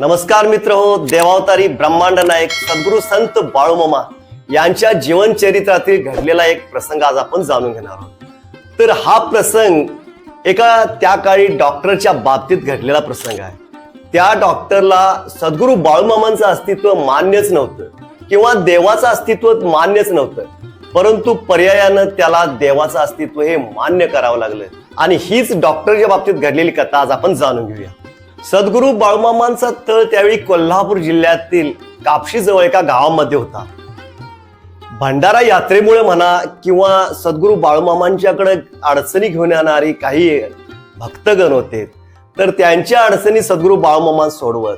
नमस्कार मित्र हो देवावतारी ब्रह्मांड नायक सद्गुरु संत बाळूमामा यांच्या जीवन चरित्रातील घडलेला एक प्रसंग आज आपण जाणून घेणार आहोत. तर हा प्रसंग एका त्या काळी डॉक्टरच्या बाबतीत घडलेला प्रसंग आहे. त्या डॉक्टरला सद्गुरू बाळूमामांचं अस्तित्व मान्यच नव्हतं किंवा देवाचं अस्तित्व मान्यच नव्हतं. परंतु पर्यायानं त्याला देवाचं अस्तित्व हे मान्य करावं लागलं. आणि हीच डॉक्टरच्या बाबतीत घडलेली कथा आज आपण जाणून घेऊया. सद्गुरू बाळमामांचा तळ त्यावेळी कोल्हापूर जिल्ह्यातील कापशी जवळ एका गावामध्ये होता. भंडारा यात्रेमुळे म्हणा किंवा सद्गुरू बाळमामांच्याकडे अडचणी घेऊन येणारी काही भक्तगण होते तर त्यांच्या अडचणी सद्गुरू बाळमामा सोडवत.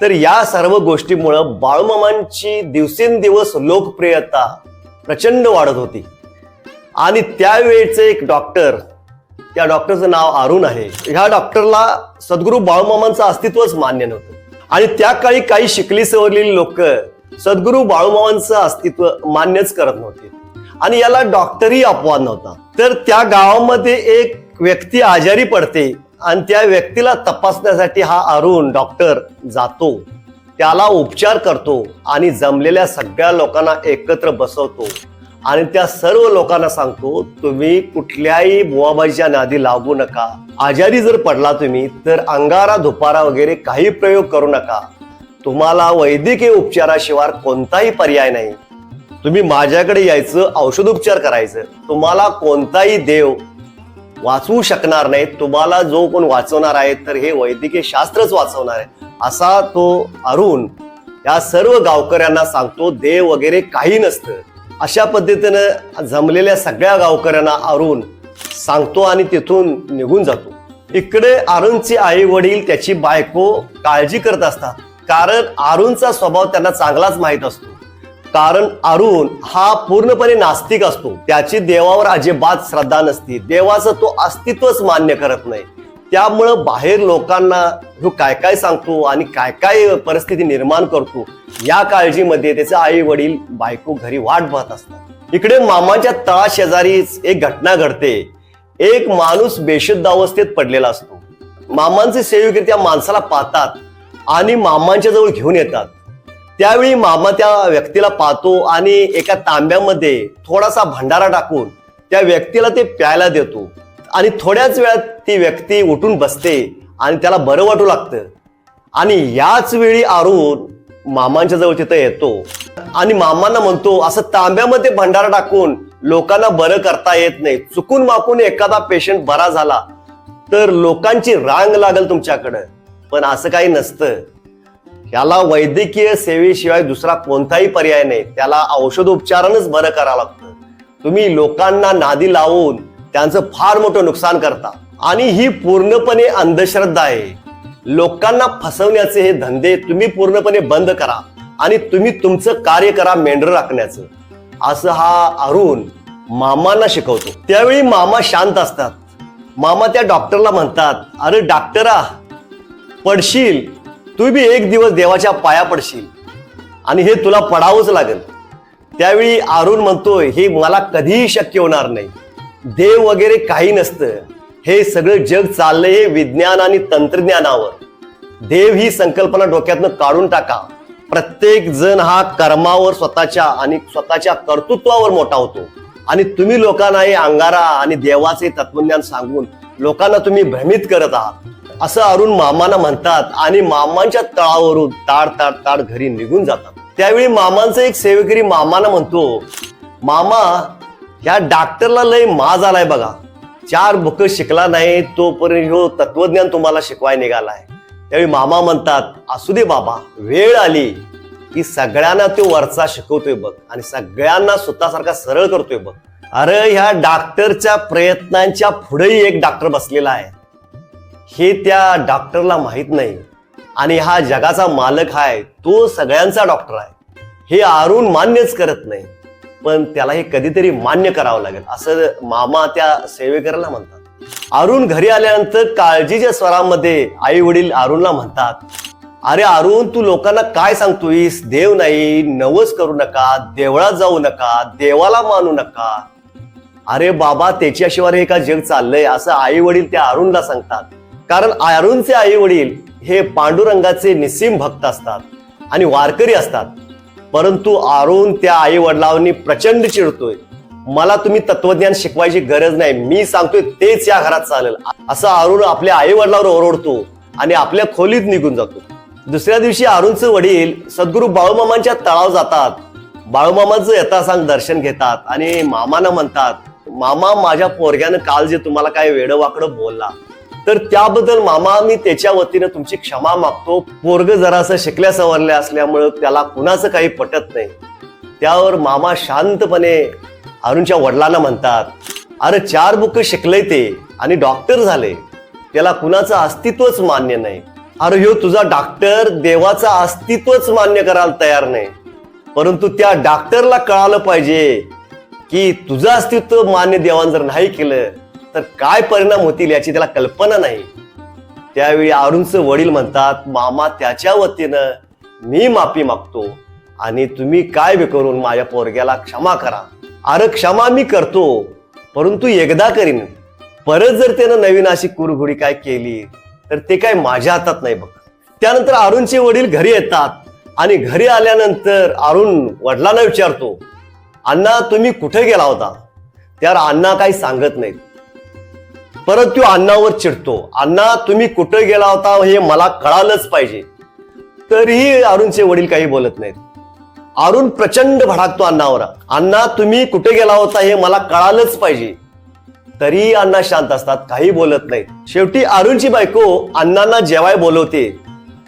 तर या सर्व गोष्टीमुळं बाळमामांची दिवसेंदिवस लोकप्रियता प्रचंड वाढत होती. आणि त्यावेळेचे एक डॉक्टर त्या डॉक्टरचं नाव अरुण आहे. ह्या डॉक्टरला सद्गुरू बाळूमामांचं अस्तित्वच मान्य नव्हतं. आणि त्या काळी काही शिकली सवरलेली लोक सद्गुरू बाळूमामांचं अस्तित्व मान्यच करत नव्हते. आणि याला डॉक्टरही अपवाद नव्हता. तर त्या गावामध्ये एक व्यक्ती आजारी पडते आणि त्या व्यक्तीला तपासण्यासाठी हा अरुण डॉक्टर जातो. त्याला उपचार करतो आणि जमलेल्या सगळ्या लोकांना एकत्र बसवतो. आणि त्या सर्व लोकांना सांगतो तुम्ही कुठल्याही बुवाबाईच्या नादी लागू नका. आजारी जर पडला तुम्ही तर अंगारा धुपारा वगैरे काही प्रयोग करू नका. तुम्हाला वैद्यकीय उपचाराशिवाय कोणताही पर्याय नाही. तुम्ही माझ्याकडे यायचं औषधोपचार करायचं. तुम्हाला कोणताही देव वाचवू शकणार नाही. तुम्हाला जो कोण वाचवणार आहे तर हे वैद्यकीय शास्त्रच वाचवणार आहे. असा तो अरुण या सर्व गावकऱ्यांना सांगतो देव वगैरे काही नसतं. अशा पद्धतीनं जमलेल्या सगळ्या गावकऱ्यांना अरुण सांगतो आणि तिथून निघून जातो. इकडे अरुणचे आई वडील त्याची बायको काळजी करत असतात. कारण अरुणचा स्वभाव त्यांना चांगलाच माहीत असतो. कारण अरुण हा पूर्णपणे नास्तिक असतो. त्याची देवावर अजिबात श्रद्धा नसती. देवाचं तो अस्तित्वच मान्य करत नाही. त्यामुळं बाहेर लोकांना ह्यो काय काय सांगतो आणि काय काय परिस्थिती निर्माण करतो या काळजीमध्ये त्याचे आई वडील बायको घरी वाट पाहत असतात. इकडे मामाच्या तळा शेजारीच एक घटना घडते. एक माणूस बेशुद्ध अवस्थेत पडलेला असतो. मामांचे सेवक त्या माणसाला पाहतात आणि मामांच्या जवळ घेऊन येतात. त्यावेळी मामा त्या व्यक्तीला पाहतो आणि एका तांब्यामध्ये थोडासा भंडारा टाकून त्या व्यक्तीला ते प्यायला देतो. आणि थोड्याच वेळात ती व्यक्ती उठून बसते आणि त्याला बरं वाटू लागतं. आणि याच वेळी अरुण मामांच्या जवळ तिथं येतो. आणि मामांना म्हणतो असं तांब्यामध्ये भंडारा टाकून लोकांना बरं करता येत नाही. चुकून माकून एखादा पेशंट बरा झाला तर लोकांची रांग लागल तुमच्याकडं. पण असं काही नसतं. याला वैद्यकीय सेवेशिवाय दुसरा कोणताही पर्याय नाही. त्याला औषधोपचारानंच बरं करावं लागतं. तुम्ही लोकांना नादी लावून त्यांचं फार मोठं नुकसान करता आणि ही पूर्णपणे अंधश्रद्धा आहे. लोकांना फसवण्याचे हे धंदे तुम्ही पूर्णपणे बंद करा. आणि तुम्ही तुमचं कार्य करा मेंढर राखण्याचं. असं हा अरुण मामांना शिकवतो. त्यावेळी मामा शांत असतात. मामा त्या डॉक्टरला म्हणतात अरे डॉक्टरा पडशील. तू बी एक दिवस देवाच्या पाया पडशील. आणि हे तुला पडावंच लागेल. त्यावेळी अरुण म्हणतोय हे मला कधीही शक्य होणार नाही. देव वगैरे काही नसतं. हे सगळं जग चाललंय हे विज्ञान आणि तंत्रज्ञानावर. देव ही संकल्पना डोक्यातनं काढून टाका. प्रत्येक जण हा कर्मावर स्वतःच्या आणि स्वतःच्या कर्तृत्वावर मोठा होतो. आणि तुम्ही लोकांना हे अंगारा आणि देवाचे तत्वज्ञान सांगून लोकांना तुम्ही भ्रमित करत आहात. असं अरुण मामाना म्हणतात आणि मामांच्या तळावरून ताड ताड ताड घरी निघून जातात. त्यावेळी मामांचा एक सेवेकरी मामाना म्हणतो मामा ह्या डॉक्टरला लय माज आलाय बघा. चार बुक शिकला नाही तोपर्यंत हो तत्वज्ञान तुम्हाला शिकवाय निघालाय. त्यावेळी मामा म्हणतात असू दे बाबा वेळ आली. की सगळ्यांना तो वरचा शिकवतोय बघ आणि सगळ्यांना स्वतःसारखा सरळ करतोय बघ. अरे ह्या डॉक्टरच्या प्रयत्नांच्या पुढेही एक डॉक्टर बसलेला आहे. हे त्या डॉक्टरला माहीत नाही. आणि हा जगाचा मालक आहे तो सगळ्यांचा डॉक्टर आहे. हे अरुण मान्यच करत नाही. पण त्याला हे कधीतरी मान्य करावं लागेल. असं मामा त्या सेवेकराला म्हणतात. अरुण घरी आल्यानंतर काळजीच्या स्वरामध्ये आई वडील अरुणला म्हणतात अरे अरुण तू लोकांना काय सांगतोयस? देव नाही नवस करू नका देवळात जाऊ नका देवाला मानू नका. अरे बाबा त्याच्याशिवाय हे का जग चाललंय? असं आई वडील त्या अरुणला सांगतात. कारण अरुणचे आई वडील हे पांडुरंगाचे निसीम भक्त असतात आणि वारकरी असतात. परंतु अरुण त्या आई वडिलांनी प्रचंड चिडतोय. मला तुम्ही तत्वज्ञान शिकवायची गरज नाही. मी सांगतोय तेच या घरात चालेल. असं अरुण आपल्या आई वडिलावर ओरडतो आणि आपल्या खोलीत निघून जातो. दुसऱ्या दिवशी अरुणचं वडील सद्गुरू बाळूमामांच्या तळाव जातात. बाळूमामाचं यथासांग दर्शन घेतात आणि मामाना म्हणतात मामा माझ्या पोरग्यानं काल जे तुम्हाला काय वेडं वाकडं बोलला तर त्याबद्दल मामा मी त्याच्या वतीनं तुमची क्षमा मागतो. पोरग जरासं शिकल्या सवरल्या असल्यामुळं त्याला कुणाचं काही पटत नाही. त्यावर मामा शांतपणे अरुणच्या वडिलांना म्हणतात अरे चार बुक शिकले ते आणि डॉक्टर झाले. त्याला कुणाचं अस्तित्वच मान्य नाही. अरे ह्यो तुझा डॉक्टर देवाचं अस्तित्वच मान्य करायला तयार नाही. परंतु त्या डॉक्टरला कळालं पाहिजे की तुझं अस्तित्व मान्य देवान जर नाही केलं तर काय परिणाम होतील याची त्याला कल्पना नाही. त्यावेळी अरुणचं वडील म्हणतात मामा त्याच्या वतीनं मी माफी मागतो आणि तुम्ही काय बी करून माझ्या पोरग्याला क्षमा करा. अरे क्षमा मी करतो परंतु एकदा करीन. परत जर त्यानं नवीन अशी कुरघुडी काय केली तर ते काय माझ्या हातात नाही बघ. त्यानंतर अरुणचे वडील घरी येतात आणि घरी आल्यानंतर अरुण वडिलांना विचारतो अण्णा तुम्ही कुठे गेला होता? त्यावर अण्णा काही सांगत नाहीत. परत तो अण्णावर चिडतो. अण्णा तुम्ही कुठे गेला होता हे मला कळालंच पाहिजे. तरीही अरुणचे वडील काही बोलत नाहीत. अरुण प्रचंड भडाकतो अण्णावर अण्णा तुम्ही कुठे गेला होता हे मला कळालंच पाहिजे. तरीही अण्णा शांत असतात काही बोलत नाहीत. शेवटी अरुणची बायको अण्णांना जेवाय बोलवते.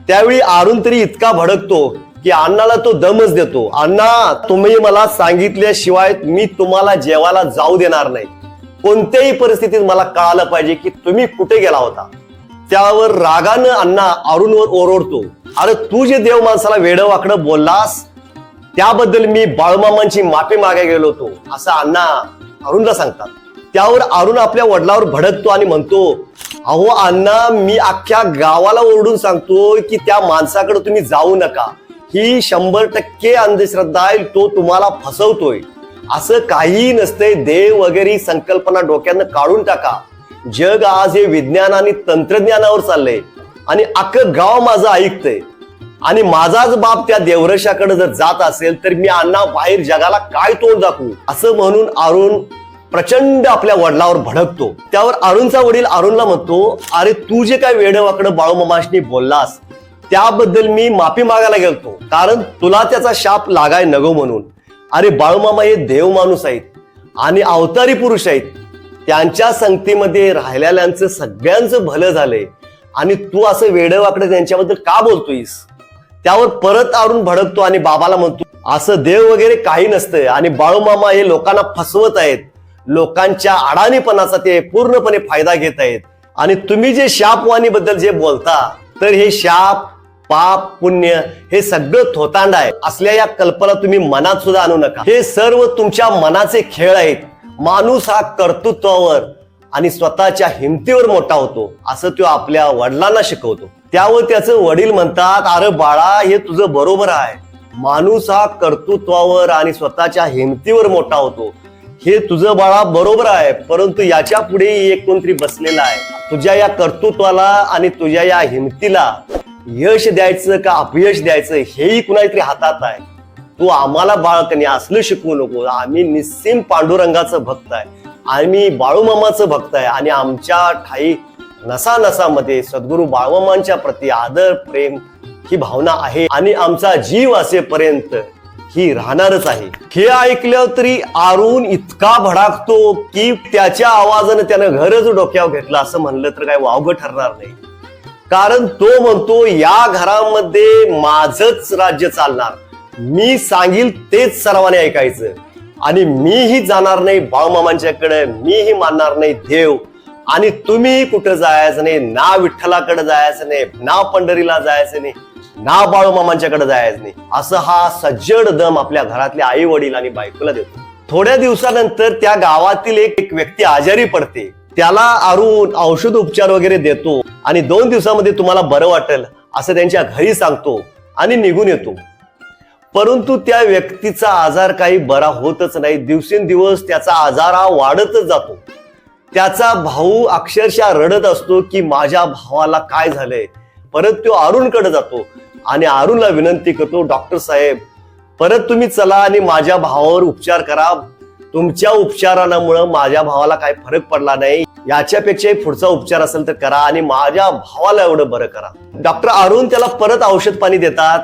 त्यावेळी अरुण तरी इतका भडकतो की अण्णाला तो दमच देतो. अण्णा तुम्ही मला सांगितल्याशिवाय मी तुम्हाला जेवायला जाऊ देणार नाही. कोणत्याही परिस्थितीत मला कळालं पाहिजे की तुम्ही कुठे गेला होता. त्यावर रागानं अण्णा अरुणवर ओरडतो. अरे तू जे देव माणसाला वेडं वाकडं बोललास त्याबद्दल मी बाळूमामांची माफी मागे गेलो होतो असं अण्णा अरुणला सांगतात. त्यावर अरुण आपल्या वडिलावर भडकतो आणि म्हणतो अहो अण्णा मी अख्ख्या गावाला ओरडून सांगतो की त्या माणसाकडे तुम्ही जाऊ नका. ही शंभर टक्के अंधश्रद्धा आहे तो तुम्हाला फसवतोय. असं काहीही नसतंय. देव वगैरे संकल्पना डोक्यानं काढून टाका. जग आज हे विज्ञान आणि तंत्रज्ञानावर चाललंय. आणि अख्खं गाव माझं ऐकतंय. आणि माझाच बाप त्या देवरशाकडे जर जात असेल तर मी अण्णा बाहेर जगाला काय तोंड दाखवू? असं म्हणून अरुण प्रचंड आपल्या वडिलावर भडकतो. त्यावर अरुणचा वडील अरुणला म्हणतो अरे तू जे काय वेडवाकडं बाळूमामाशनी बोललास त्याबद्दल मी माफी मागायला गेलतो. कारण तुला त्याचा शाप लागाय नको म्हणून. अरे बाळूमामा हे देव माणूस आहेत आणि अवतारी पुरुष आहेत. त्यांच्या संगतीमध्ये राहिलेल्यांचं सगळ्यांचं भलं झालंय. आणि तू असं वेडवाकडं त्यांच्याबद्दल का बोलतोयस? त्यावर परत आणून भडकतो आणि बाबाला म्हणतो असं देव वगैरे काही नसतं आणि बाळूमामा हे लोकांना फसवत आहेत. लोकांच्या अडाणीपणाचा ते पूर्णपणे फायदा घेत आहेत. आणि तुम्ही जे शापवाणी बद्दल जे बोलता तर हे शाप पाप पुण्य हे सगळं थोतांड आहे. असल्या या कल्पना तुम्ही मनात सुद्धा आणू नका. हे सर्व तुमच्या मनाचे खेळ आहेत. माणूस हा कर्तृत्वावर आणि स्वतःच्या हिमतीवर मोठा होतो. असं तो आपल्या वडिलांना शिकवतो. त्यावर त्याचं वडील म्हणतात अरे बाळा हे तुझं बरोबर आहे. माणूस हा कर्तृत्वावर आणि स्वतःच्या हिमतीवर मोठा होतो. हे तुझं बाळा बरोबर आहे परंतु याच्यापुढे एक कोणतरी बसलेला आहे. तुझ्या या कर्तृत्वाला आणि तुझ्या या हिमतीला यश द्यायचं का अपयश द्यायचं हेही कुणातरी हातात आहे. तू आम्हाला बाळकणी असलं शिकवू नको. आम्ही निस्सीम पांडुरंगाचं भक्त आहे. आम्ही बाळूमामाचं भक्त आहे. आणि आमच्या ठाई नसा नसामध्ये सद्गुरू बाळूमामांच्या प्रती आदर प्रेम ही भावना आहे. आणि आमचा जीव असेपर्यंत ही राहणारच आहे. हे ऐकलं तरी आरून इतका भडाकतो की त्याच्या आवाजानं त्यानं घरच डोक्यावर घेतलं. असं म्हणलं तर काय वावगं ठरणार नाही. कारण तो म्हणतो या घरामध्ये माझच राज्य चालणार. मी सांगील तेच सर्वांनी ऐकायचं. आणि मीही जाणार नाही भाऊमामांच्याकडे मीही मानणार नाही देव. आणि तुम्ही कुठं जायचं नाही ना विठ्ठलाकडे जायचं नाही ना पंढरीला जायचं नाही ना बाळूमामांच्याकडे जायचं नाही. असं हा सज्जड दम आपल्या घरातल्या आई वडील आणि बायकोला देतो. थोड्या दिवसानंतर त्या गावातील एक एक व्यक्ती आजारी पडते. त्याला अरुण औषध उपचार वगैरे देतो आणि दोन दिवसामध्ये तुम्हाला बरं वाटेल असं त्यांच्या घरी सांगतो आणि निघून येतो. परंतु त्या व्यक्तीचा आजार काही बरा होतच नाही. दिवसेंदिवस त्याचा आजार हा वाढतच जातो. त्याचा भाऊ अक्षरशः रडत असतो की माझ्या भावाला काय झालंय? परत तो अरुणकडे जातो आणि अरुणला विनंती करतो डॉक्टर साहेब परत तुम्ही चला आणि माझ्या भावावर उपचार करा. तुमच्या उपचारामुळं माझ्या भावाला काय फरक पडला नाही. याच्यापेक्षाही पुढचा उपचार असेल तर करा आणि माझ्या भावाला एवढं बरं करा. डॉक्टर अरुण त्याला परत औषध पाणी देतात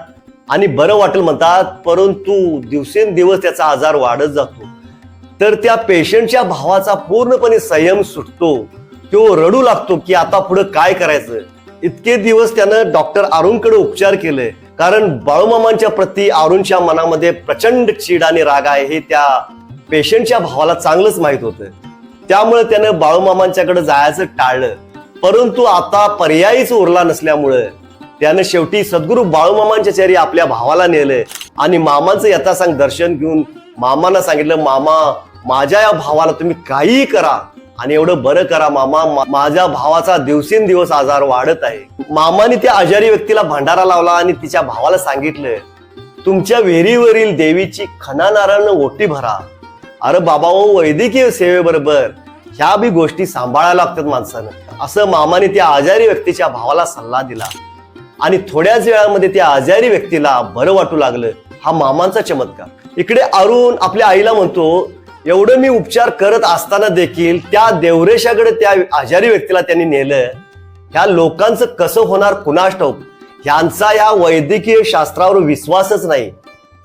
आणि बरं वाटेल म्हणतात परंतु दिवसेंदिवस त्याचा आजार वाढत जातो. तर त्या पेशंटच्या भावाचा पूर्णपणे संयम सुटतो. तो रडू लागतो की आता पुढे काय करायचं? इतके दिवस त्यानं डॉक्टर अरुणकडे उपचार केले. कारण बाळूमामांच्या प्रती अरुणच्या मनामध्ये प्रचंड चीड आणि राग आहे हे त्या पेशंटच्या भावाला चांगलंच माहीत होतं. त्यामुळे त्यानं बाळूमामांच्याकडे जायचं टाळलं. परंतु आता पर्यायीच उरला नसल्यामुळं त्यानं शेवटी सद्गुरू बाळूमामांच्या चेहरी आपल्या भावाला नेलं आणि मामांचं यथासांग दर्शन घेऊन मामांना सांगितलं मामा माझ्या या भावाला तुम्ही काहीही करा आणि एवढं बरं करा मामा. माझ्या भावाचा दिवसेंदिवस आजार वाढत आहे. मामाने त्या आजारी व्यक्तीला भंडारा लावला आणि तिच्या भावाला सांगितलं तुमच्या विहिरीवरील देवीची खना नारायण ओटी भरा. अरे बाबा ओ वैद्यकीय सेवेबरोबर ह्या बी गोष्टी सांभाळायला लागतात माणसानं. असं मामाने त्या आजारी व्यक्तीच्या भावाला सल्ला दिला. आणि थोड्याच वेळामध्ये त्या आजारी व्यक्तीला बरं वाटू लागलं. हा मामांचा चमत्कार. इकडे अरुण आपल्या आईला म्हणतो एवढं मी उपचार करत असताना देखील त्या देवरेशाकडे त्या आजारी व्यक्तीला त्यांनी नेलं. ह्या लोकांचं कसं होणार कुणास ठाऊक ह्यांचा या वैद्यकीय शास्त्रावर विश्वासच नाही.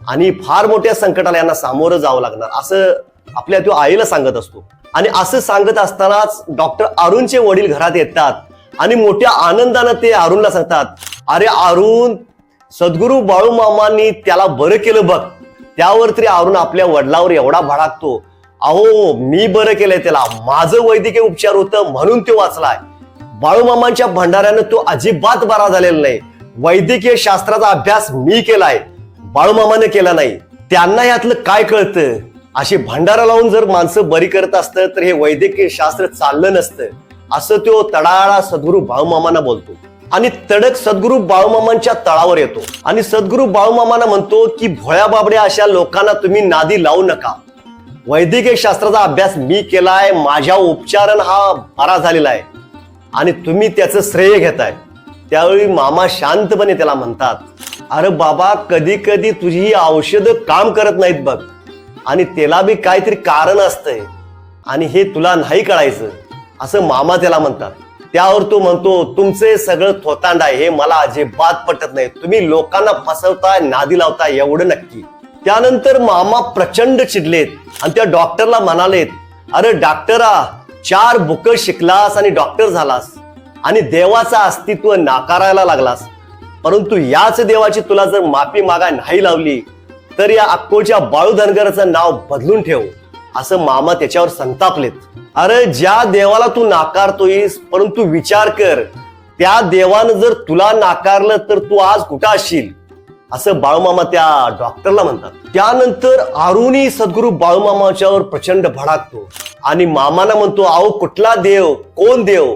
आणि फार मोठ्या संकटाला यांना सामोरं जावं लागणार. असं आपल्या तो आईला सांगत असतो. आणि असं सांगत असतानाच डॉक्टर अरुणचे वडील घरात येतात. आणि मोठ्या आनंदानं ते अरुणला सांगतात अरे अरुण सद्गुरू बाळू मामांनी त्याला बरं केलं बघ. त्यावर तरी अरुण आपल्या वडिलावर एवढा भडाकतो अहो मी बरं केलंय त्याला. माझं वैद्यकीय उपचार होतं म्हणून तो वाचलाय. बाळूमामांच्या भंडाऱ्यानं तो अजिबात बरा झालेला नाही. वैद्यकीय शास्त्राचा अभ्यास मी केलाय. बाळूमामाने केला नाही. त्यांना यातलं काय कळतं? अशी भंडारा लावून जर माणसं बरी करत असतं तर हे वैद्यकीय शास्त्र चाललं नसतं. असं तो तडाळा सद्गुरू बाळूमामांना बोलतो. आणि तडक सद्गुरू बाळूमामांच्या तळावर येतो. आणि सद्गुरू बाळूमामांना म्हणतो की भोळ्या बाबड्या अशा लोकांना तुम्ही नादी लावू नका. वैद्यकीय शास्त्राचा अभ्यास मी केलाय माझ्या उपचारण हा बरा झालेला आहे. आणि तुम्ही त्याचं श्रेय घेताय. त्यावेळी मामा शांतपणे त्याला म्हणतात अरे बाबा कधी कधी तुझी ही औषधं काम करत नाहीत बघ. आणि त्याला बी काहीतरी कारण असतंय. आणि हे तुला नाही कळायचं असं मामा त्याला म्हणतात. त्यावर तो म्हणतो तुमचे सगळं थोतांड आहे हे मला अजिबात पटत नाही. तुम्ही लोकांना फसवताय नादी लावताय एवढं नक्की. त्यानंतर मामा प्रचंड चिडलेत आणि त्या डॉक्टरला म्हणालेत अरे डॉक्टरा चार बुक शिकलास आणि डॉक्टर झालास. आणि देवाचं अस्तित्व नाकारायला लागलास. परंतु याच देवाची तुला जर माफी मागा नाही लावली तर या अक्कोच्या बाळू धनगराचं नाव बदलून ठेव असं मामा त्याच्यावर संतापलेत. अरे ज्या देवाला तू नाकारतोयस परंतु विचार कर त्या देवानं जर तुला नाकारलं तर तू आज कुठं असशील? असं बाळूमामा त्या डॉक्टरला म्हणतात. त्यानंतर अरुणी सद्गुरू बाळूमामाच्यावर प्रचंड भडाकतो आणि मामाना म्हणतो अहो कुठला देव? कोण देव?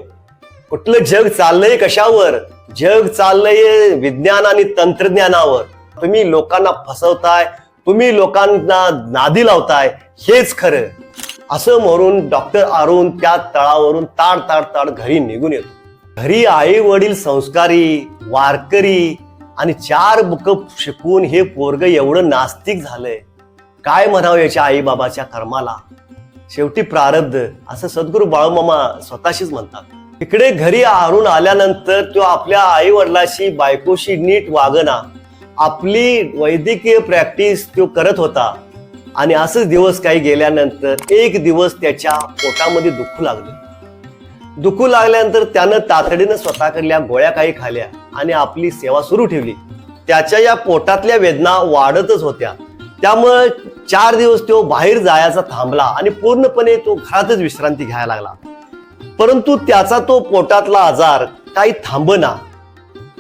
कुठलं जग चाललंय कशावर? जग चाललंय विज्ञान आणि तंत्रज्ञानावर. तुम्ही लोकांना फसवताय तुम्ही लोकांना नादी लावताय हेच खरं. असं म्हणून डॉक्टर अरुण त्या तळावरून ताड ताड ताड घरी निघून येतो. घरी आई वडील संस्कारी वारकरी आणि चार बुक शिकून हे पोरग एवढं नास्तिक झालंय. काय म्हणावं याच्या आई बाबाच्या कर्माला? शेवटी प्रारब्ध असं सद्गुरू बाळूमामा स्वतःशीच म्हणतात. इकडे घरी आरून आल्यानंतर तो आपल्या आई वडिलाशी बायकोशी नीट वागना. आपली वैद्यकीय प्रॅक्टिस तो करत होता. आणि असंच दिवस काही गेल्यानंतर एक दिवस त्याच्या पोटामध्ये दुखू लागलं. दुखू लागल्यानंतर त्यानं तातडीनं स्वतःकडल्या गोळ्या काही खाल्या आणि आपली सेवा सुरू ठेवली. त्याच्या या पोटातल्या वेदना वाढतच होत्या. त्यामुळे चार दिवस तो बाहेर जायचा थांबला आणि पूर्णपणे तो घरातच विश्रांती घ्यायला लागला. परंतु त्याचा तो पोटातला आजार काही थांबना.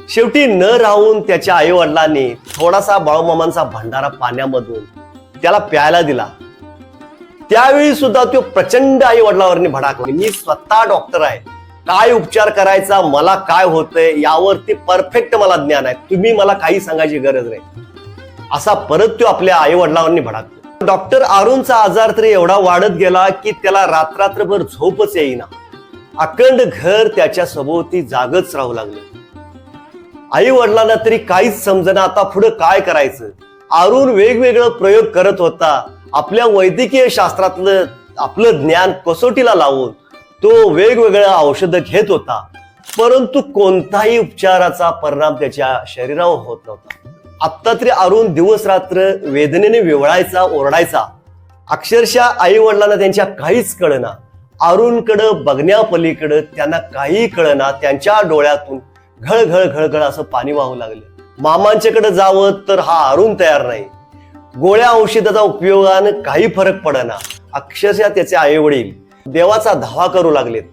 शेवटी न राहून त्याच्या आईवडिलांनी थोडासा बाळूमामांचा भंडारा पाण्यामधून त्याला प्यायला दिला. त्यावेळी सुद्धा तो प्रचंड आई वडिलांवरनी भडाकला. मी स्वतः डॉक्टर आहे. काय उपचार करायचा मला काय होतंय यावरती परफेक्ट मला ज्ञान आहे. तुम्ही मला काही सांगायची गरज नाही. असा परत तो आपल्या आई वडिलांनी भडाकतो. डॉक्टर अरुणचा आजार तरी एवढा वाढत गेला की त्याला रात्रभर झोपच येईना. अखंड घर त्याच्या सभोवती जागच राहू लागलं. आई वडिलांना तरी काहीच समजना आता पुढे काय करायचं? अरुण वेगवेगळं प्रयोग करत होता. आपल्या वैद्यकीय शास्त्रातलं आपलं ज्ञान कसोटीला लावून तो वेगवेगळ्या औषधं घेत होता. परंतु कोणताही उपचाराचा परिणाम त्याच्या शरीरावर होत नव्हता. आत्ता तरी अरुण दिवस रात्र वेदनेने विवळायचा ओरडायचा. अक्षरशः आई वडिलांना त्यांच्या काहीच कळना. अरुणकडं बघण्यापलीकडं त्यांना काही कळना त्यांच्या डोळ्यातून घळघळ घळघळ असं पाणी वाहू लागलं. मामांच्याकडे जावं तर हा अरुण तयार नाही. गोळ्या औषधाचा उपयोगानं काही फरक पडना. अक्षरशः त्याचे आई वडील देवाचा धावा करू लागलेत.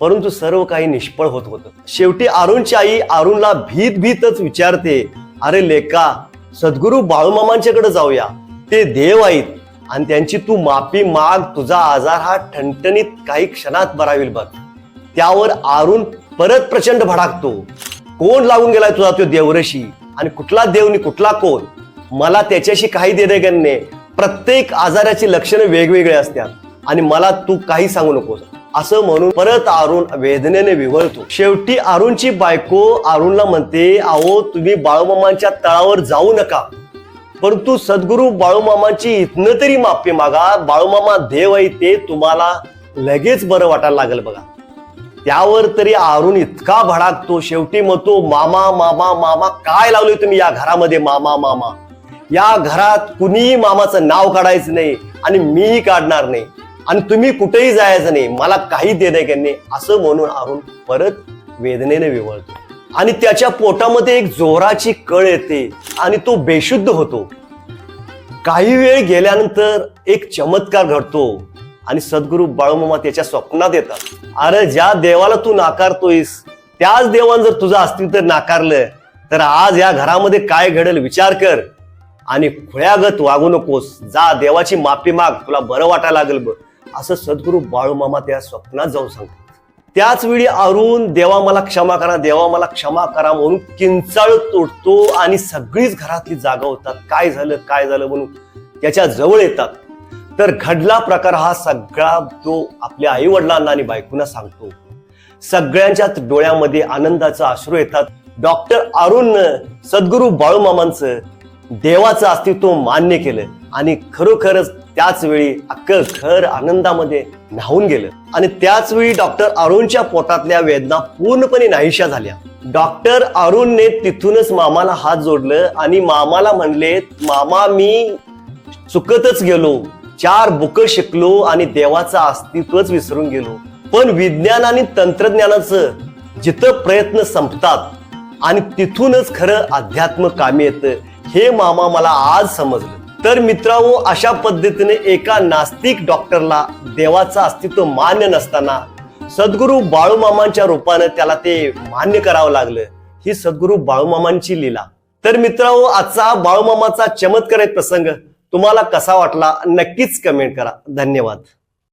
परंतु सर्व काही निष्फळ होत होतं. शेवटी अरुणची आई अरुणला भीत भीतच विचारते अरे लेका सद्गुरू बाळूमामांच्याकडे जाऊया. ते देव आहेत. आणि त्यांची तू माफी माग तुझा आजार हा ठणठणीत काही क्षणात बरा होईल बघ. त्यावर अरुण परत प्रचंड भडाकतो. कोण लागून गेलाय तुझा तो देवरशी आणि कुठला देवनी कुठला कोण? मला त्याच्याशी काही देणे नाही. प्रत्येक आजाराची लक्षणं वेगवेगळे असतात. आणि मला तू काही सांगू नकोस. असं म्हणून परत अरुण वेदनेने विवळतो. शेवटी अरुणची बायको अरुणला म्हणते अहो तुम्ही बाळूमामांच्या तळावर जाऊ नका. परंतु सद्गुरू बाळूमामांची इथनं तरी माफी मागा. बाळूमामा देव आहे ते तुम्हाला लगेच बरं वाटायला लागेल बघा. त्यावर तरी अरुण इतका भडाकतो. शेवटी म्हणतो मामा मामा मामा काय लावले तुम्ही या घरामध्ये? मामा मामा. या घरात कुणीही मामाचं नाव काढायचं नाही आणि मीही काढणार नाही. आणि तुम्ही कुठेही जायचं नाही. मला काही देणे नाही. असं म्हणून अरुण परत वेदनेने विवळतो. आणि त्याच्या पोटामध्ये एक जोराची कळ येते आणि तो बेशुद्ध होतो. काही वेळ गेल्यानंतर एक चमत्कार घडतो आणि सद्गुरू बाळूमामा त्याच्या स्वप्नात येतात. अरे ज्या देवाला तू नाकारतोयस त्याच देवान जर तुझं अस्तित्व नाकारलं तर आज या घरामध्ये काय घडेल विचार कर. आणि खुळ्यागत वागू नकोस. जा देवाची माफी माग. तुला बरं वाटायला लागेल बघ. असं सद्गुरू बाळूमामा त्या स्वप्नात जाऊन सांगतात. त्याच वेळी अरुण देवा मला क्षमा करा देवा मला क्षमा करा म्हणून किंचाळ तोडतो आणि सगळीच घरातली जागा होतात. काय झालं काय झालं म्हणून त्याच्याजवळ येतात. तर घडला प्रकार हा सगळा तो आपल्या आई वडिलांना आणि बायकोना सांगतो. सगळ्यांच्याच डोळ्यामध्ये आनंदाचा अश्रू येतात. डॉक्टर अरुण सद्गुरू बाळूमामांचं देवाचं अस्तित्व मान्य केलं आणि खरोखरच त्याच वेळी अख्खं घर आनंदामध्ये न्हावून गेलं. आणि त्याच वेळी डॉक्टर अरुणच्या पोटातल्या वेदना पूर्णपणे नाहीशा झाल्या. डॉक्टर अरुणने तिथूनच मामाला हात जोडलं आणि मामाला म्हणले मामा मी चुकतच गेलो. चार बुक शिकलो आणि देवाचं अस्तित्वच विसरून गेलो. पण विज्ञान आणि तंत्रज्ञानाचं जिथं प्रयत्न संपतात आणि तिथूनच खरं अध्यात्म कामी येतं हे मामा मला आज समजलं. तर मित्रांनो अशा पद्धतीने एका नास्तिक डॉक्टरला देवाचं अस्तित्व मान्य नसताना सद्गुरू बाळूमामांच्या रूपानं त्याला ते मान्य करावं लागलं. ही सद्गुरू बाळूमामांची लीला. तर मित्रांनो आजचा बाळूमामाचा चमत्कार प्रसंग तुम्हाला कसा वाटला नक्कीच कमेंट करा. धन्यवाद.